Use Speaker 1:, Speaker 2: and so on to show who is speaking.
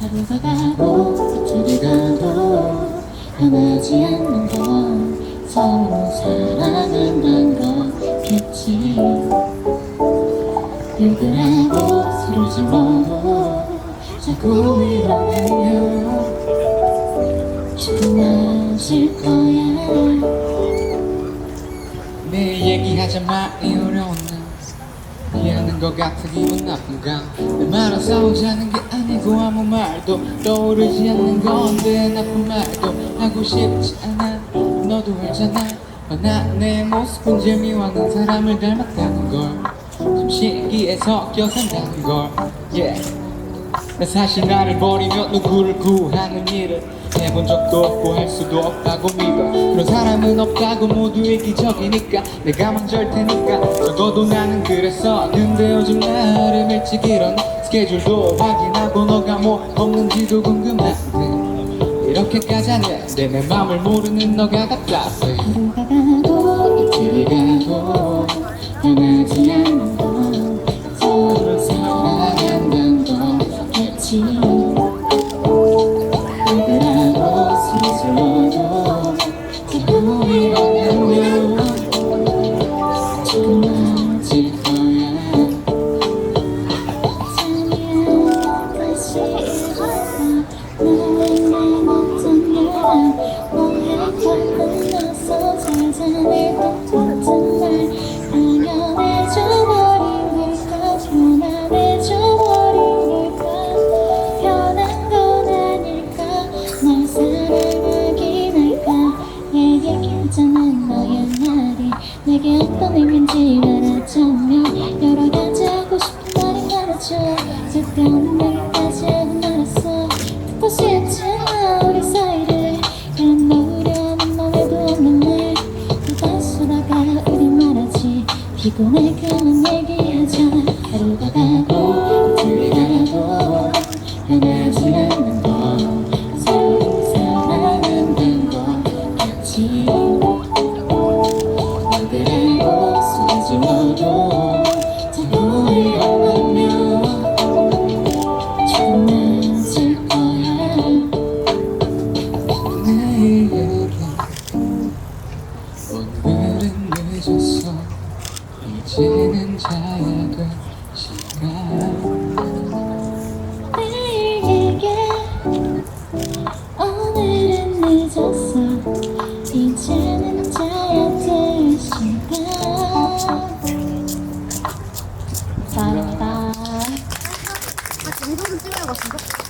Speaker 1: 하루가 가고 이틀이 가도 변하지 않는 건 서로 사랑한다는 거겠지. 욕을 하고 서로 질러도 자꾸 일어나면 좋아질 거야.
Speaker 2: 내 얘기하자 말이 어려운 날 것 같아 기분 나쁜가? 내 말은 싸우자는 게 아니고 아무 말도 떠오르지 않는 건데 나쁜 말도 하고 싶지 않아. 너도 알잖아. 뻔한 내 모습은 재미와는 사람을 닮았다는 걸좀 신기해 섞여 산다는 걸. Yeah. 난 사실 나를 버리며 누구를 구하는 일을 해본 적도 없고 할 수도 없다고 믿어 그런 사람은 없다고 모두의 기적이니까 내가 먼저일 테니까 적어도 나는 그랬어. 근데 요즘 나름 일찍 일어나 스케줄도 확인하고 너가 뭐 없는지도 궁금한데 이렇게까지 하는데 내 맘을 모르는 너가 답답해
Speaker 1: 내게 어떤 의미인지 말하자면 여러 가지 하고 싶은 말이 많았죠 쓸데없는 얘기까지 하고 말았어 듣고 싶지 않아 우리 사이를 그런 놓으려는 너에도 없는 날 누가 수다가 우리 말하지. 피곤해 그만 얘기하자. 하루가 가고 이틀이 가도 변하지 않는
Speaker 2: 이제는 자야 될 시간
Speaker 1: 내일에게 오늘은 늦었어. 이제는 자야 될 시간. 감사합니다
Speaker 3: 아, 영상 찍으러 갔습니다.